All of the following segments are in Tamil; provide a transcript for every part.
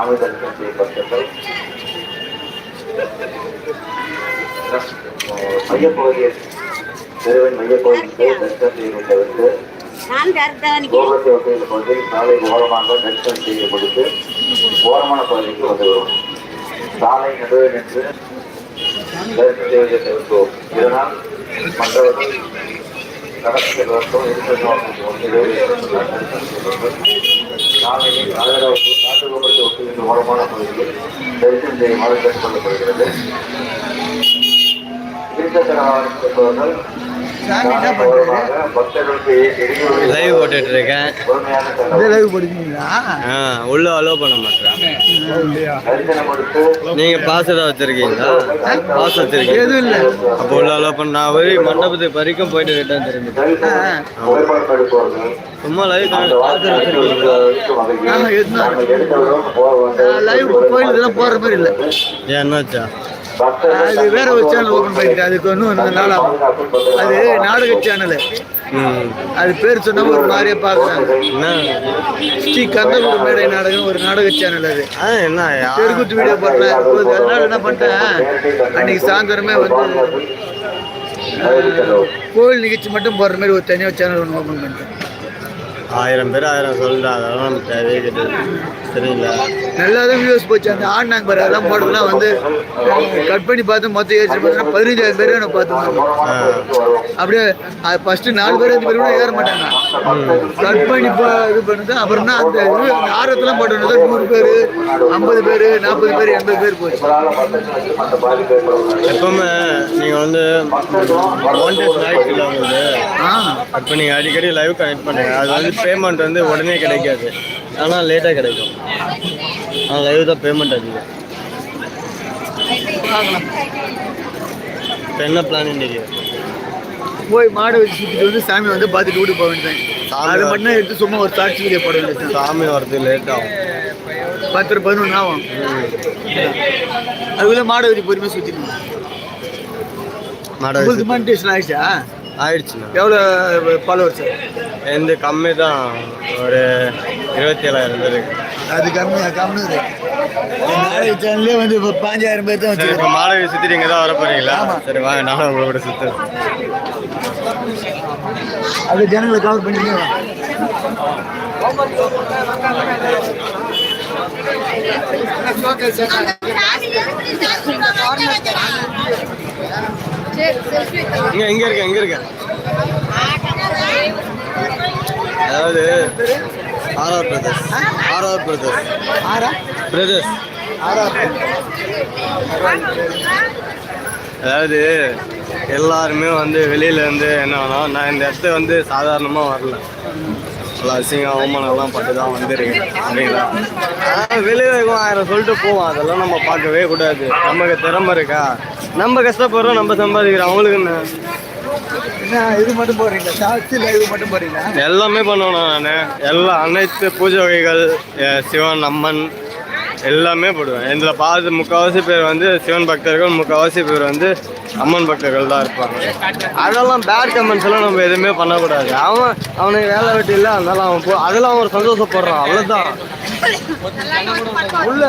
சாமி தரிசனம் செய்யப்பட்டது மையப்பகுதியில் தெருவின் மையப்பகுதிக்கு தரிசனம் கருத்தவனுக்கு கோபத்தை ஒட்டிய பகுதியில் சாலை ஓரமாக தரிசனம் செய்ய முடித்து ஓரமான பகுதிக்கு வந்துவிடும் சாலை நடுவே நின்று தரிசனம் செய்வதை தவிர்த்தோம் இதனால் மற்றவர்கள் கடந்து செல்வதற்கும் ஒன்றிலே சாலையில் ராஜராஜ ராஜகோபுரத்தை ஒட்டுகின்ற வளமான பகுதியில் தரிசனம் செய்யுமாறு கேட்டுக்கொள்ளப்படுகிறது. லைவ் போட்டுட்டு இருக்கேன் லைவ் படிக்கிறீங்களா ஆ உள்ள அலோவ் பண்ண மாட்டேன். நீங்க பாஸ் ஏதாவது வச்சிருக்கீங்களா? பாஸ் வச்சிருக்கீங்க. எதுவும் இல்லை. அப்போ உள்ள அலோவ் பண்ண போய் மண்டபத்துக்கு வரைக்கும் போயிட்டு ரிட்டர்ன் திரும்பி. சும்மா லைவ் லைவ் கோயில் இதெல்லாம் போடுற மாதிரி இல்லை. அது வேற ஒரு சேனல் ஓப்பன் பண்ணிட்டு அதுக்கு ஒன்றும் இந்த நாளாகும் அது நாடக சேனலு அது பேர் சொன்னா ஒரு மாதிரியே பார்க்குறாங்க என்ன? ஸ்ரீ கந்தகுரு மேடை நாடகம் ஒரு நாடக சேனல் அது. என்ன? தெருக்குத்து வீடியோ போடுறேன் அதனால என்ன பண்ணிட்டேன்? அன்னைக்கு சாயந்தரமே வந்து கோவில் நிகழ்ச்சி மட்டும் போடுற மாதிரி ஒரு தனியாக சேனல் ஒன்று ஓப்பன் பண்ணிட்டேன். ஆயிரம் பேர் ஆயிரம் சொல்றா அதெல்லாம் நமக்கு தேவையே கிடையாது. சரிங்களா? நல்லா தான் வியூஸ் போச்சு. அந்த ஆடினாங்க பாரு அதெல்லாம் போடுறதுலாம் வந்து கட் பண்ணி பார்த்து மொத்தம் ஏற்றி பார்த்தீங்கன்னா பதினஞ்சாயிரம் பேர் நான் பார்த்துருந்தேன் அப்படியே ஃபர்ஸ்ட் நாலு பேர் அஞ்சு பேர் கூட ஏற மாட்டாங்க. கட் பண்ணி பா- இது பண்ணுது. அப்புறம் தான் அந்த இது ஆரத்தெல்லாம் போட்டு நூறு பேர் ஐம்பது பேர் நாற்பது பேர் எண்பது பேர் போச்சு. எப்பவுமே நீங்க வந்து வாண்டட் ஞாயிற்றுல வந்து ஆ. இப்போ நீங்கள் அடிக்கடி லைவ் கனெக்ட் பண்ணுங்க. அது வந்து பேமெண்ட் வந்து உடனே கிடைக்காது. ஆனால் லேட்டாக கிடைக்கும். ஆனால் லைவ் தான் பேமெண்ட் அதிகம். இப்போ என்ன பிளான் இன்னைக்கு போய் மாடை வச்சு சுற்றிட்டு வந்து சாமி வந்து பார்த்துட்டு வீட்டு போக வேண்டியது சாமி அது மட்டும் எடுத்து சும்மா ஒரு சாட்சி வீடியோ போட வேண்டியது சாமி வரது லேட் ஆகும். பத்து பதினொன்று ஆகும். அதுக்குள்ளே மாடை வச்சு பொறுமையாக சுற்றிட்டு மாட மானிட்டேஷன் ஆயிடுச்சா? ஆயிடுச்சுண்ணா எவ்வளோ ஃபாலோவர்ஸ் எந்த கம்மி தான். ஒரு இருபத்தி ஏழாயிரம் பேருக்கு அது கம்மியாக கம்மிது நாடக சேனல்லே வந்து இப்போ பாஞ்சாயிரம் பேர் தான் சரி இப்போ வச்சுருக்கோம் மாடவி சுற்றிட்டு இங்கே தான் வர போறீங்களா சரி வாங்க நானும் உங்களை கூட சுற்றுறேன் அது ஜனங்களை கவர் பண்ணிட்டு இங்கே எங்கே இருக்கேன் எங்கே இருக்கேன். அதாவது R R brothers. R R brothers. ஆறா பிரதர்ஸ். ஆறா அதாவது எல்லாருமே வந்து வெளியில இருந்து என்னன்னா நான் இந்த இடத்த வந்து சாதாரணமாக வரல. நல்லா அசிங்கம் அவமானம்லாம் பட்டு தான் வந்திருக்கேன் சரிங்களா ஆனால் வெளியே ஆயிரம் சொல்லிட்டு போவோம். அதெல்லாம் நம்ம பார்க்கவே கூடாது. நமக்கு திறமை இருக்கா? நம்ம கஷ்டப்படுறோம் நம்ம சம்பாதிக்கிறோம். அவங்களுக்கு என்ன? இது மட்டும் போடுறீங்களா? சாட்சி லைவ் மட்டும் போடுறீங்களா? எல்லாமே பண்ணுவேன் நான் எல்லா அனைத்து பூஜை வகைகள் சிவன் அம்மன் எல்லாமே போடுவேன் இதில் பாதி முக்கால்வாசி பேர் வந்து சிவன் பக்தர்கள் முக்கால்வாசி பேர் வந்து அம்மன் பக்தர்கள் தான் இருப்பாங்க அதெல்லாம் பேட் கமெண்ட்ஸ் எல்லாம் நம்ம எதுவுமே பண்ணக்கூடாது அவன் அவனுக்கு வேலை வெட்டி இல்லை அதனால அவன் போ அதெல்லாம் அவன் சந்தோஷப்படுறான் அவ்வளோதான் உள்ள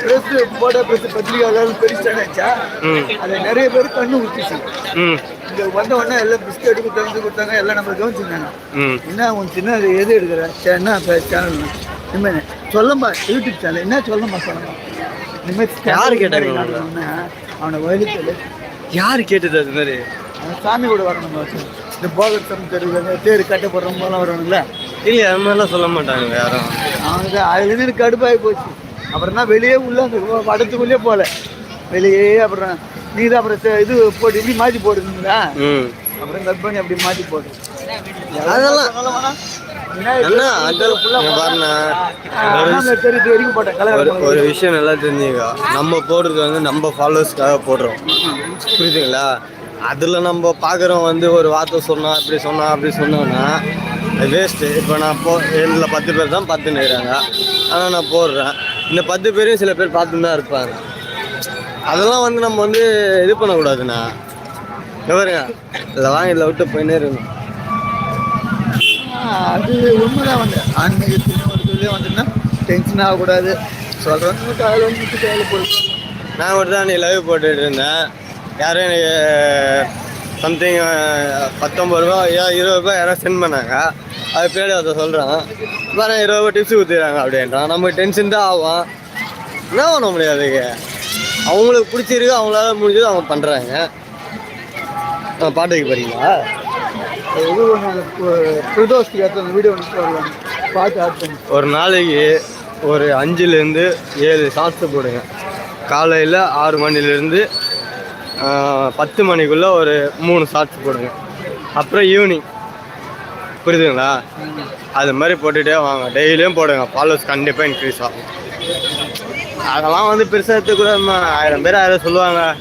ப்ரெஸ் போட ப்ரெஸ் ம் அது நிறைய பேர் கண்ணு ஊற்றிச்சு ம் இங்க வந்த உடனே எல்லாம் பிஸ்கெட் கொடுத்தாங்க கொடுத்தாங்க. எல்லாம் நம்ம கவனிச்சிருந்தாங்க என்ன உன் சின்ன எது எடுக்கிற? என்ன சேனல் இனிமேல் சொல்லம்பா யூடியூப் சேனல் என்ன சொல்லம்பா சொல்லம்பா. இனிமேல் யாரு கேட்டாங்க அவனை வயலுக்கு யார் கேட்டது அது மாதிரி? சாமி கூட வரணும் இந்த போகர் சம் தெருவில் தேர் கட்ட போடுறவங்களாம் வரணும்ல இல்லையா அது மாதிரிலாம் சொல்ல மாட்டாங்க யாரும். அவனுக்கு அதுலேருந்து எனக்கு கடுப்பாகி போச்சு. அப்புறம் தான் வெளியே உள்ள அந்த படத்துக்குள்ளேயே போகல வெளியே அப்புறம் நீ தான் அப்புறம் இது போட்டு நீ மாற்றி ம். அப்புறம் கட் பண்ணி அப்படி மாற்றி போடு அதெல்லாம் ஒரு விஷயம் நல்லா தெரிஞ்சுக்கோ நம்ம போடுறது வந்து நம்ம ஃபாலோவர்ஸ்க்காக போடுறோம். புரியுதுங்களா? அதில் நம்ம பார்க்குறோம் வந்து ஒரு வார்த்தை சொன்னா இப்படி சொன்னா அப்படி சொன்னோன்னா வேஸ்ட்டு இப்போ நான் போ இதில் பத்து பேர் தான் பார்த்துன்னு இருக்கிறாங்க. ஆனால் நான் போடுறேன். இந்த பத்து பேரையும் சில பேர் பார்த்துன்னு தான் இருப்பாங்க. அதெல்லாம் வந்து நம்ம வந்து இது பண்ணக்கூடாதுண்ணா. இங்க பாருங்க. இதில் வாங்கி இதில் விட்டு போயின்னே இருக்கணும். அது உண்மைதான் வந்து. ஆன்மீகத்தின் ஒரு இதுலேயே வந்துன்னா டென்ஷன் ஆகக்கூடாது சொல்கிறவங்க காலையில் வந்து விட்டு காலையில் போய் நான் ஒரு தான் நீ லைவ் போட்டுட்டு இருந்தேன். யாரும் எனக்கு சம்திங் பத்தொம்பது ரூபா ஏ- இருபது ரூபா யாரோ சென்ட் பண்ணாங்க. அது பேர் அதை சொல்கிறான் வேறு இருபது ரூபா டிப்ஸ் ஊற்றிடுறாங்க அப்படின்றான். நமக்கு டென்ஷன் தான் ஆகும். என்ன பண்ண முடியாதுங்க அவங்களுக்கு பிடிச்சிருக்கு அவங்களால முடிஞ்சது அவங்க பண்ணுறாங்க பார்த்து ஆட் பண்ணி. ஒரு நாளைக்கு ஒரு அஞ்சுலேருந்து ஏழு ஷார்ட்ஸ் போடுங்க. காலையில் ஆறு மணிலேருந்து பத்து மணிக்குள்ளே ஒரு மூணு ஷார்ட்ஸ் போடுங்க. அப்புறம் ஈவினிங் புரியுதுங்களா? அது மாதிரி போட்டுகிட்டே வாங்க. டெய்லியும் போடுங்க. ஃபாலோஸ் கண்டிப்பாக இன்க்ரீஸ் ஆகும். அதெல்லாம் வந்து பெருசாக எடுத்துக்கூடாதுமா ஆயிரம் பேர் ஆயிரம் சொல்லுவாங்க.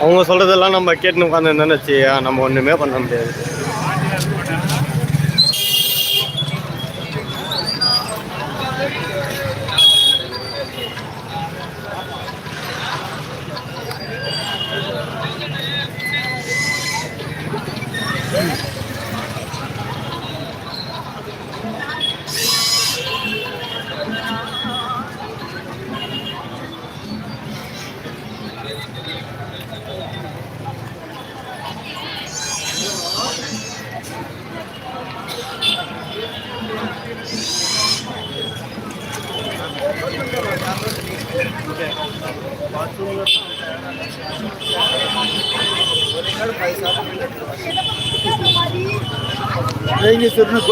அவங்க சொல்கிறதெல்லாம் நம்ம கேட்டுன்னு உட்காந்துருந்தோன்னு வச்சு நம்ம ஒன்றுமே பண்ண முடியாது.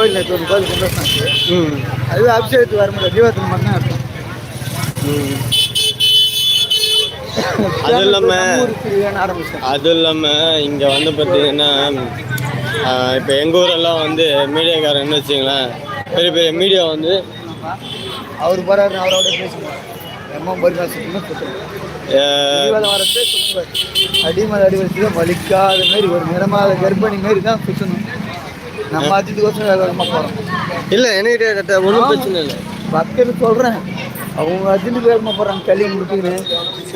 கோயில் நேற்று ஒரு கோயில் கொண்டு வந்தாங்க ம். அது அபிஷேகத்துக்கு வர முடியல. தீபாவளி பண்ணா இருக்கும். ம். அது இல்லாம- ஆரம்பிச்சேன் அதுவும் இல்லாமல் இங்கே வந்து பார்த்தீங்கன்னா இப்போ எங்கள் ஊரெல்லாம் வந்து மீடியாக்காரன்னு வச்சுங்களேன் பெரிய பெரிய மீடியா வந்து அவர் போறாரு அவரோட பேசுவார் எம்மா பரிகாசம்னு சொல்லுவார் அடிமலை அடி வச்சு தான் வலிக்காத மாரி ஒரு நிறமாத கர்ப்பிணி மாரி தான் சுற்றணும் நம்ம அஜித்துக்கோசம் வேக வேகமாக போகிறோம் இல்லை என்கிட்ட கட்ட ஒன்றும் பிரச்சனை இல்லை பக்கத்து சொல்கிறேன் அவங்க அஜித்துக்கு வேகமாக போகிறாங்க களி முடிச்சுக்கின்னு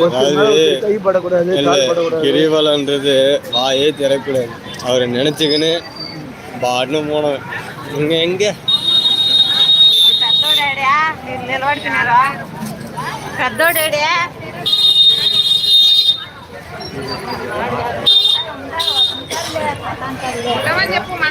அதாவது, கைப்படக்கூடாது இல்லை கால் படக்கூடாது கிரிவலன்றது வாயே திறக்கூடாது அவரை நினச்சிக்கின்னு பாட்னு போனோம் இங்கே எங்கே పెద్దోడాడా మీరు నిలబడుతున్నారా పెద్దోడాడా ఉండమని చెప్పు మనసంతా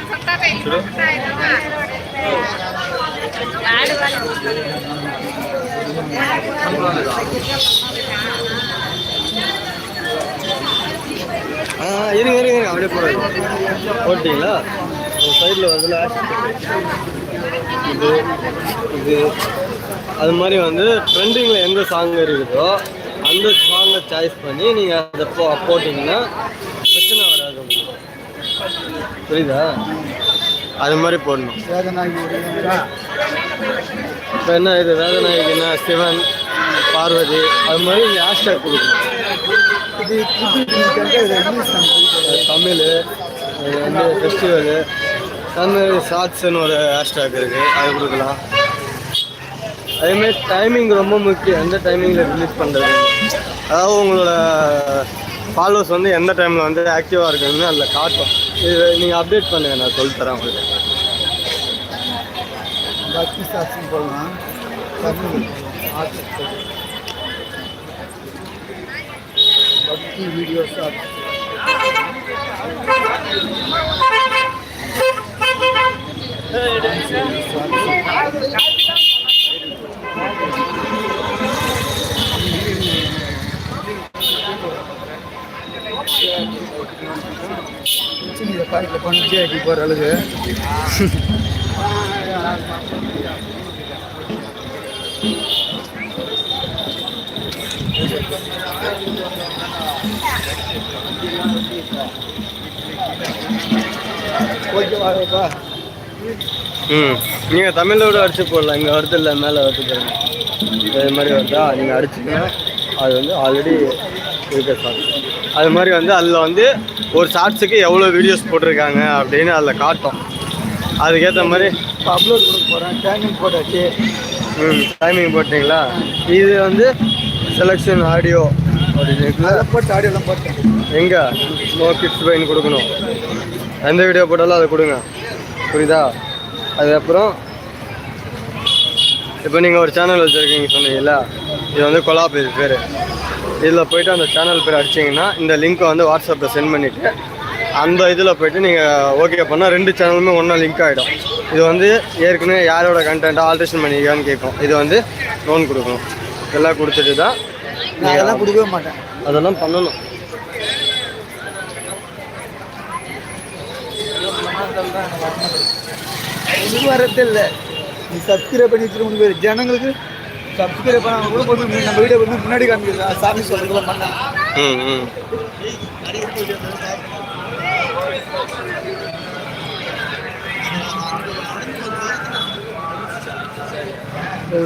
ஆ இருங்க இருங்க இருங்க, அப்படியே போடுங்க ஓட்டிங்களா? சைடில் வந்து இது இது. அது மாதிரி வந்து ட்ரெண்டிங்கில் எந்த சாங் இருக்குதோ அந்த சாங்கை சாய்ஸ் பண்ணி நீங்கள் அதை போ போட்டிங்கன்னா பிரச்சனை வராது புரியுதா? அது மாதிரி போடணும். இப்போ என்ன இது? வேதநாயகினா சிவன் பார்வதி அது மாதிரி நீங்கள் ஹேஷ்டேக் கொடுக்கணும். தமிழ் இது வந்து ஃபெஸ்டிவலு தமிழ் ஷார்ட்ஸ்னு ஒரு ஹேஷ்டாக் இருக்குது அது கொடுக்கலாம். அதேமாதிரி டைமிங் ரொம்ப முக்கியம். எந்த டைமிங்கில் ரிலீஸ் பண்ணுறது அதாவது உங்களோட ஃபாலோவர்ஸ் வந்து எந்த டைமில் வந்து ஆக்டிவாக இருக்குன்னு அதில் காட்டும். இது நீங்கள் அப்டேட் பண்ணுங்க நான் சொல்லி தரேன் உங்களுக்கு பக்தி சாட்சியம் போடலாம் தமிழ் பக்தி வீடியோ சாட்சி சின்ன பாக்கெட்டில் போகிற அளவுக்கு ஓகேவாப்பா ம். நீங்கள் தமிழோட அடிச்சு போடலாம். இங்கே வருது இல்லை மேலே வருது பாருங்க. இது மாதிரி வருதா? நீங்கள் அடிச்சிங்கன்னா அது வந்து ஆல்ரெடி இருக்க ஷார்ட்ஸ் அது மாதிரி வந்து அதில் வந்து ஒரு ஷார்ட்ஸுக்கு எவ்வளோ வீடியோஸ் போட்டிருக்காங்க அப்படின்னு அதில் காட்டும். அதுக்கேற்ற மாதிரி இப்போ அப்லோட் கொடுக்க போகிறேன் டைமிங் போட்டாச்சு. ம் டைமிங் போட்டிங்களா? இது வந்து செலெக்ஷன் ஆடியோ அப்படின்னு போட்டு ஆடியோலாம் எங்கே? நோ கிட்ஸ் பைன் கொடுக்கணும். எந்த வீடியோ போட்டாலும் அதை கொடுங்க. புரியுதா? அதுக்கப்புறம் இப்போ நீங்கள் ஒரு சேனல் வச்சுருக்கீங்க சொன்னீங்கல்ல? இது வந்து கொலாப் இது பேர். இதில் போயிட்டு அந்த சேனல் பேர் அடிச்சிங்கன்னா இந்த லிங்க்கை வந்து வாட்ஸ்அப்பில் சென்ட் பண்ணிவிட்டு அந்த இதில் போயிட்டு நீங்கள் ஓகே பண்ணால் ரெண்டு சேனலுமே ஒன்றா லிங்க் ஆகிடும் இது வந்து ஏற்கனவே யாரோட கண்டென்ட்டை ஆல்ட்ரேஷன் பண்ணிக்கான்னு கேட்கும். இது வந்து லோன் கொடுக்கணும். இதெல்லாம் கொடுத்துட்டு தான் அதெல்லாம் கொடுக்கவே மாட்டேன். அதெல்லாம் பண்ணணும். உனக்கு வரதே இல்லை நீ சப்ஸ்கிரைப் பண்ணி வச்சுட்டு வேறு ஜனங்களுக்கு சப்ஸ்கிரைப் பண்ணாங்க கூட போட்டு நம்ம வீடியோ வந்து முன்னாடி காமிக்கிறேன் சாமி சொல்கிறதுலாம் பண்ணேன் ம் ம்.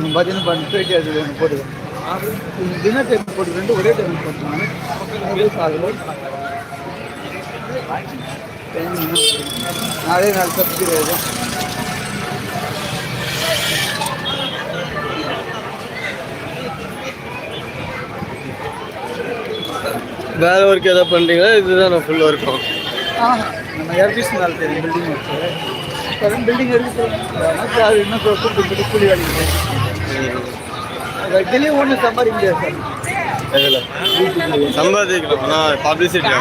பார்த்தீங்கன்னா பண்ணி பேட்டி அது ஒன்று போட்டுக்கேன் டின்னர் டைம் போட்டு ரெண்டு ஒரே டைம் போட்டுருவாங்க நாளே நாள் சப்ஸ்கிரைப் வேற ஒர்க் எதாவது பண்ணுறீங்களா இதுதான் நான் ஃபுல் ஒர்க்கும் நம்ம ஏர்பீஸ் மேலே தெரியும் பில்டிங் இருக்கு கரண்ட் பில்டிங் எனக்கு அது இன்னும் கூப்பிட்டு கூலி வேலைக்கு வெளியே ஒன்றும் சம்பாதிக்க முடியாது சார் இதில் சம்பாதிக்கலாம் ஆனால் பப்ளிசிட்டி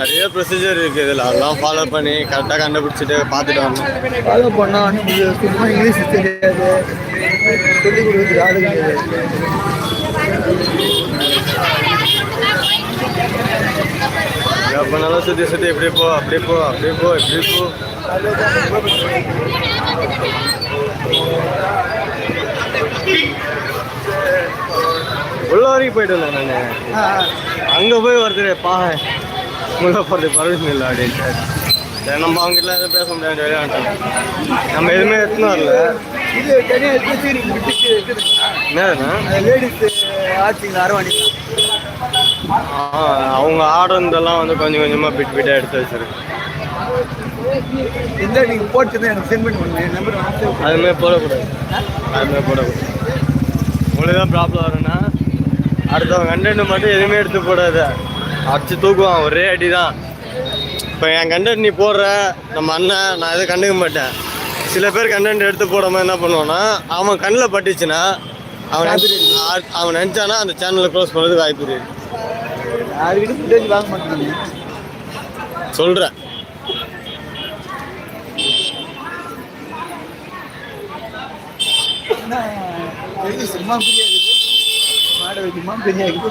நிறைய ப்ரொசீஜர் இருக்குது இதில். அதெல்லாம் ஃபாலோ பண்ணி கரெக்டாக கண்டுபிடிச்சிட்டு பார்த்துட்டு வரணும். ஃபாலோ பண்ணா நமக்கு சுத்தமாக இங்கிலீஷ் தெரியாது. சொல்லிக் கொடுக்குறதுக்கு ஆளு கிடையாது எப்போனாலும் சுற்றி சுற்றி இப்படி போ அப்படி போ அப்படி போ இப்படி போ. உள்ள வரைக்கும் போயிட்டு வந்தேன் நான். அங்கே போய் ஒருத்தர் பா உள்ள போகிறது பர்மிஷன் இல்லை அப்படின்ட்டு நம்ம அவங்ககிட்ட எதுவும் பேச முடியாது விளையாண்டோம் நம்ம எதுவுமே எடுத்துன்னு வரல. இது தனியாக என்னதுண்ணா லேடிஸ் ஆச்சுங்களா அரவாணி. ஆ, அவங்க ஆடுறதெல்லாம் வந்து கொஞ்சம் கொஞ்சமாக பிட் பிட்டாக எடுத்து வச்சிருக்கு. எந்த நீங்கள் போட்டு எனக்கு சென்ட் பண்ணி விடுங்க என் நம்பர் வாட்ஸ்அப் அதுமாதிரி போடக்கூடாது. அதுமாதிரி போடக்கூடாது. உங்களுக்கு தான் ப்ராப்ளம் வரும்னா அடுத்தவங்க கண்டென்ட் மட்டும் எதுவுமே எடுத்து போடாத. அடிச்சு தூக்குவான் ஒரே அடி தான் இப்போ என் கண்டென்ட் நீ போடுற நம்ம அண்ணன் நான் எதுவும் கண்டுக்க மாட்டேன். சில பேர் கண்டென்ட் எடுத்து போடாமல் என்ன பண்ணுவான்னா அவன் கண்ணில் பட்டுச்சுன்னா அவன் அவன் நினச்சானா அந்த சேனலை க்ளோஸ் பண்ணுறதுக்கு வாய்ப்பு இருக்கு. யாருக்கிட்ட ஃபுட்டேஜ் வாங்க மாட்டேங்க சொல்கிறேன் சும்மா புரியாது மாட வைக்குமா பெரிய ஆகுது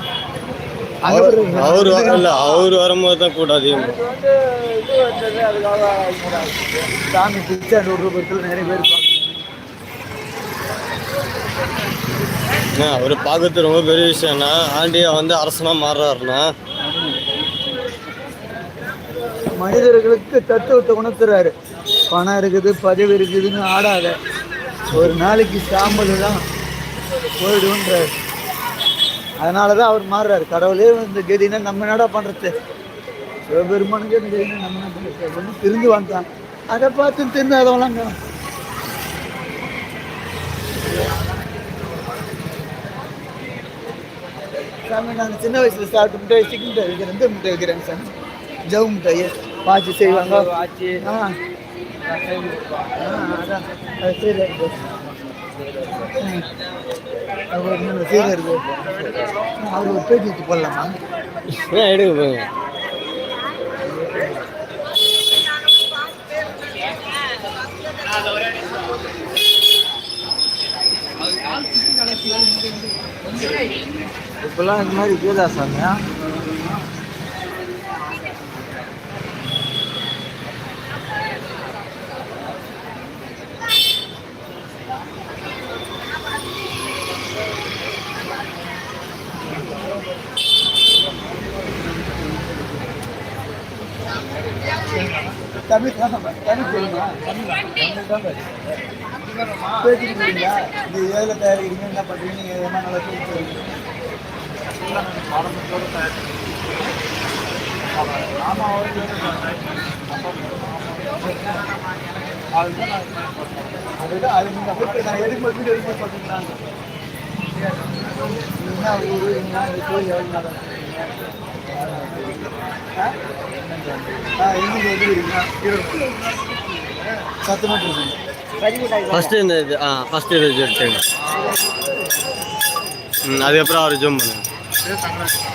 அவர் அவர் வரல அவர் வரும்போது தான் கூட அதிகம். வந்து இது வந்தது அதுக்காக சாமி பிச்சை நூறு நிறைய பேர் அவர் பார்க்கறது ரொம்ப பெரிய விஷயம்னா ஆண்டியா வந்து அரசனாக மாறுறாருன்னா மனிதர்களுக்கு தத்துவத்தை உணர்த்துறாரு. பணம் இருக்குது பதவி இருக்குதுன்னு ஆடாத. ஒரு நாளைக்கு சாம்பல் தான் போயிடுன்றாரு அதனால தான் அவர் மாறுறாரு. கடவுளே இந்த கதினா நம்ம என்னடா பண்ணுறது சிவபெருமானுக்கு இந்த கதினா நம்ம என்ன பண்ணுறது அப்படின்னு திருந்து வந்தான் அதை பார்த்து திருந்தாதவங்களாம் சாமி நான் சின்ன வயசுல சாப்பிட்டு மிட்டாய் சிக்கன் வைக்கிறேன். இந்த மிட்டாய் வைக்கிறேன் சாமி. ஜவு மிட்டாய் பாச்சி செய்வாங்க. ஆ ஆ, அதான். அது அவர் இன்னொரு செய்யறது அவர் ஒரு பேட்டி வச்சு போடலாமா? ஏன் எடுக்க போங்க. இப்பெல்லாம் இந்த மாதிரி இருக்குதா சாமி தமிழ் தான் தமிழ் சொல்லுங்க தமிழ் தான் பேசிக்கிறீங்களா இது எதில் தயாரிக்கிறீங்க? என்ன பண்ணுறீங்க நீங்கள் எதனா நல்லா சொல்லி சொல்லுங்க அதுதான் அது நீங்கள் எடுக்கும்போது வீடியோ எடுக்கும்போது சொல்றீங்களான்னு என்ன ஊர் என்ன கோயில் எவ்வளோ ஃபஸ்ட்டு இந்த இது ஆ ஃபஸ்ட்டு இது எடுத்துங்க ம் அதுக்கப்புறம் அவர் ஜூம் பண்ணுங்க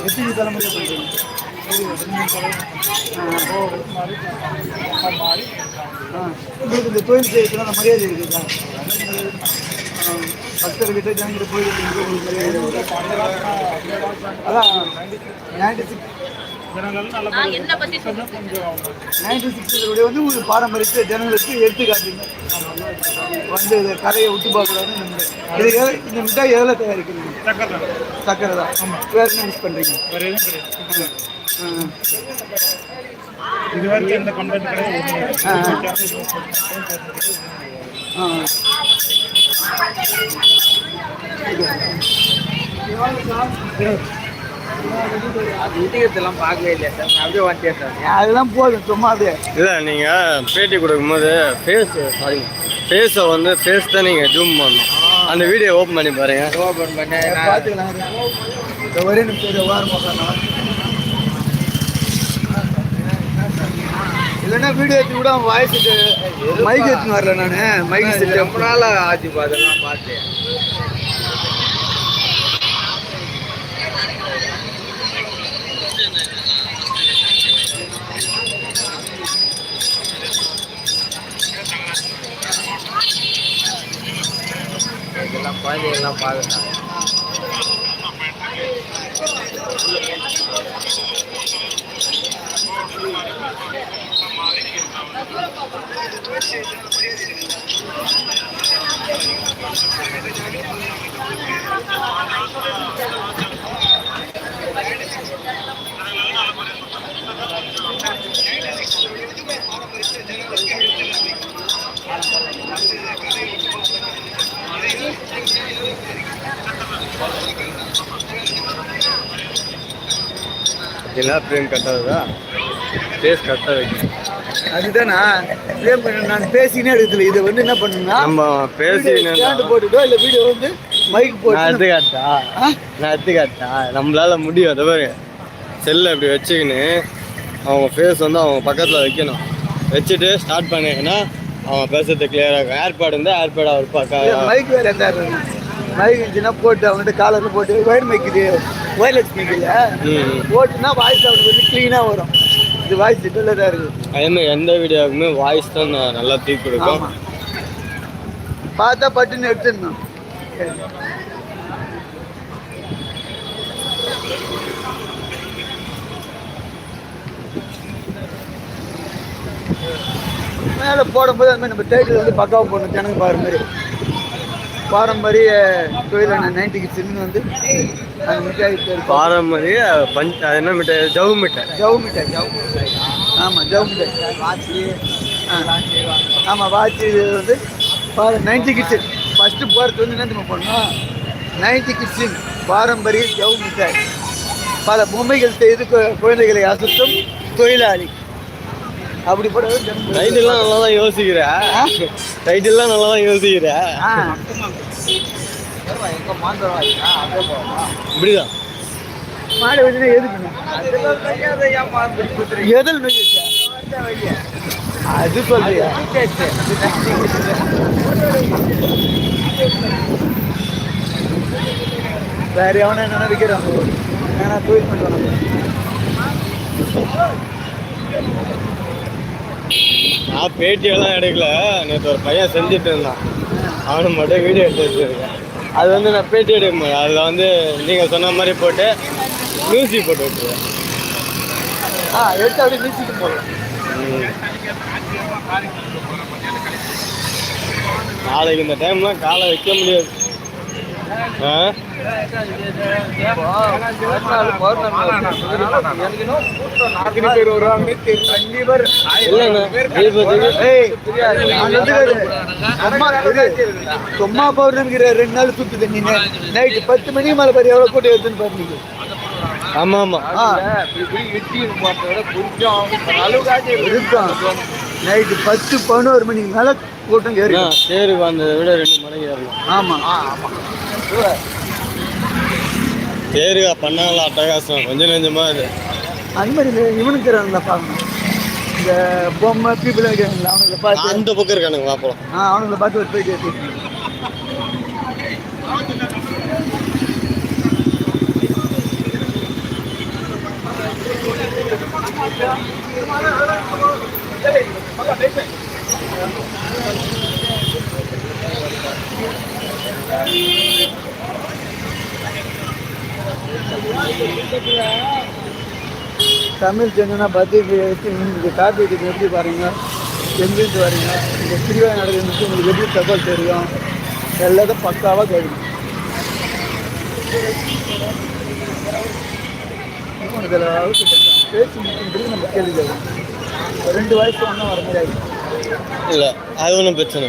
எத்தனை தலைமுறை பண்ணுறீங்க உங்களுக்கு இந்த தொழில் செய்யறதுல மரியாதை இருக்குதா பக்தர்கிட்ட ஜனங்கிட்ட கோயில்? அதான் நைன்டி சிக்ஸ் நைன்டி சிக்ஸுடைய வந்து உங்களுக்கு பாரம்பரியத்தை ஜனங்களுக்கு எடுத்து காட்டுங்க வந்து இதை கரையை விட்டு பார்க்கக்கூடாதுன்னு நம்புறேன். இது இந்த மிட்டாய் எதில் தயாரிக்கிறீங்க? சக்கரை தான். வேற என்ன யூஸ் பண்ணுறீங்க இது வரைக்கும் எந்த கம்ப்ளைண்ட் கிடையாது. பார்க்கவே இல்லை சார் அப்படியே வந்துட்டேன் சார் அதெல்லாம் போதும் சும்மா அப்படியே இல்லை நீங்கள் பேட்டி கொடுக்கும்போது ஃபேஸ் சாரி ஃபேஸை வந்து ஃபேஸ் தான் நீங்கள் ஜூம் பண்ணணும். அந்த வீடியோ ஓப்பன் பண்ணி பாருங்க. ஓப்பன் பண்ண பார்த்துக்கலாம். இந்த ஒரே நிமிஷம் வாரம் இல்லைன்னா வீடியோ எடுத்து கூட வாய்ஸுக்கு மைக் எடுத்துன்னு வரல நான். மைக் செட் ரொம்ப நாள் ஆச்சு அதெல்லாம் பார்த்து. இதெல்லாம் குழந்தைகள்லாம் பார்க்கணும் பார்த்தீங்களா ஃப்ரேம் கட்டாததா? ஃபேஸ் கட்டாக வைக்கணும். அதுதானா? ஃப்ரேம் பண்ண நான் பேசினே எடுக்கல. இதை வந்து என்ன பண்ணுன்னா நம்ம பேசி போட்டுட்டோ இல்லை வீடியோ வந்து மைக் நான் போட்டு எடுத்துக்காட்டா ஆ? நான் எடுத்துக்காட்டா நம்மளால முடியும். அதை பாரு. செல்லை இப்படி வச்சுக்கின்னு அவங்க ஃபேஸ் வந்து அவங்க பக்கத்தில் வைக்கணும். வச்சுட்டு ஸ்டார்ட் பண்ணிங்கன்னா அவங்க பேசுறது கிளியராக இருக்கும் ஏர்பேட் இருந்தால் ஏர்பேட் அவர் பக்கம் மைக் வேற எந்த மைக் இருந்துச்சுன்னா போட்டு அவங்ககிட்ட காலரில் போட்டு ஒயர் மைக் இது ஒயர்லெஸ் மைக் இல்லை போட்டுனா வாய்ஸ் அவனுக்கு வந்து க்ளீனாக வரும். இது வாய்ஸ் டெல்லராக இருக்குது. அதே மாதிரி எந்த வீடியோவுக்குமே வாய்ஸ் தான் நல்லா கொடுக்கும். ஆமாம் பார்த்தா பட்டுன்னு எடுத்துடணும். மேலே போடும்போது அந்த மாதிரி நம்ம டைட்டில் வந்து பக்காவாக போடணும். ஜனங்க பாரு மாதிரி. பாரம்பரிய தொழிலான நைன்டி கிட்ஸ்னு வந்து அந்த மிட்டாய் பாரம்பரிய பஞ்ச் அது என்ன மிட்டாய்? ஜவு மிட்டாய். ஜவு மிட்டாய் ஜவு மிட்டாய். ஆமாம் ஜவு மிட்டாய். வாட்சி ஆமாம் வாட்சி இது வந்து பாரு நைன்டி கிட்ஸு. ஃபஸ்ட்டு போகிறது வந்து என்ன தெரியுமா பண்ணோம்? நைன்டி கிட்ஸின் பாரம்பரிய ஜவு மிட்டாய். பல பொம்மைகள் செய்து குழந்தைகளை அசத்தும் தொழிலாளி. அப்படி போட டைட்டில்லாம் நல்லா தான் யோசிக்கிற. டைட்டில்லாம் நல்லா தான் யோசிக்கிற. இப்படிதான். மாடு வச்சுனா எதுக்குண்ணா எதில் அது சொல்றியா? வேற எவனை விற்கிறான் ஏன்னா தொழில் பண்ணுறான் நான் பேட்டியெல்லாம் எடுக்கல. நேற்று ஒரு பையன் செஞ்சுட்டு இருந்தான். அவனு மட்டும் வீடியோ எடுத்து வச்சிருக்கேன். அது வந்து நான் பேட்டி எடுக்க முடியாது அதில் வந்து நீங்கள் சொன்ன மாதிரி போட்டு மியூசிக் போட்டு விட்டுருவேன். ஆ எடுத்து அப்படியே வீசிட்டு போகலாம் நாளைக்கு இந்த டைம்லாம் காலை வைக்க முடியாது. சும்மா பௌர்ணமிக்கிற ரெண்டு நாள் சுத்து தண்ணி நைட்டு பத்து மணிக்கு மேல பாரு எவ்வளவு கூட்டம் எடுத்துன்னு பாரு நீங்க ஆமாம் ஆமாம் ஆ. இருக்கும் நைட்டு பத்து பதினோரு மணிக்கு மேல கூட்டம் ஏறி தேருக்கு வந்ததை விட ரெண்டு மடங்கு ஏறலாம். ஆமா ஆமா. தேருக்கா பண்ணாங்களா அட்டகாசம். கொஞ்சம் நெஞ்சமா இது அந்த மாதிரி இந்த இவனுக்கு தராங்களா பாருங்க. இந்த பொம்மை பீப்புள் வைக்கிறாங்களா அவனுங்களை பார்த்து அந்த பக்கம் இருக்கானுங்க பார்ப்போம் ஆ அவனுங்களை பார்த்து ஒரு போயிட்டு எடுத்து தமிழ் சென்னா பார்த்து இப்போ இந்த காப்பீட்டுக்கு எப்படி பாருங்க? எங்கேருந்து வரீங்க? இந்த பிரிவாக நடக்கிறது உங்களுக்கு எப்படி தகவல் தெரியும்? எல்லாத்தையும் பக்காவாக கேட்கணும் இதில் அவுட்டு பேச்சு முடிச்சுன்றது நம்ம கேள்வி ரெண்டு வயசு ஒன்றும் வர முடியாது. இல்லை அது ஒன்றும் பிரச்சனை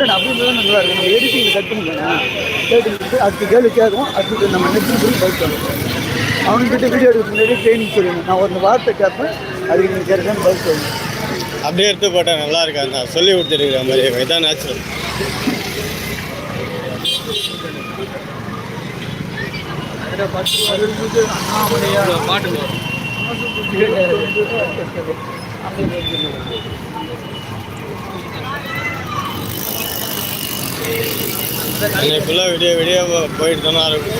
இல்லை. இல்லை நான் அப்படி இருந்தால் நல்லா இருக்கும். நம்ம எடிட்டிங்கில் கட் பண்ணிக்கலாம் கேட்டு அடுத்த கேள்வி கேட்கும் அடுத்து நம்ம நெக்ஸ்ட் பதில் சொல்லணும். அவனுக்கிட்ட வீடியோ எடுக்க முன்னாடி ட்ரைனிங் சொல்லணும். நான் ஒரு வார்த்தை கேட்பேன். அதுக்கு நீங்கள் கேட்குறேன்னு பதில் சொல்லணும். அப்படியே எடுத்து போட்டா நல்லா இருக்காது நான் சொல்லி கொடுத்துருக்கிற மாதிரி. இதான் நேச்சுரல் இன்னைக்கு ஃபுல்லாக விடிய விடிய போயிட்டு தானே இருக்கும்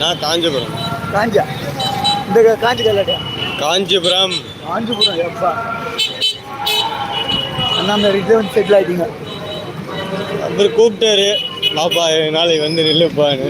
நான் காஞ்சிபுரம். காஞ்சா? இந்த காஞ்சி கல்லாட்டியா காஞ்சிபுரம். காஞ்சிபுரம் எப்பா. அண்ணா மாதிரி வந்து செட்டில் ஆகிட்டீங்க அவர் கூப்பிட்டாரு. பாப்பா நாளைக்கு வந்து நில்லுப்பான்னு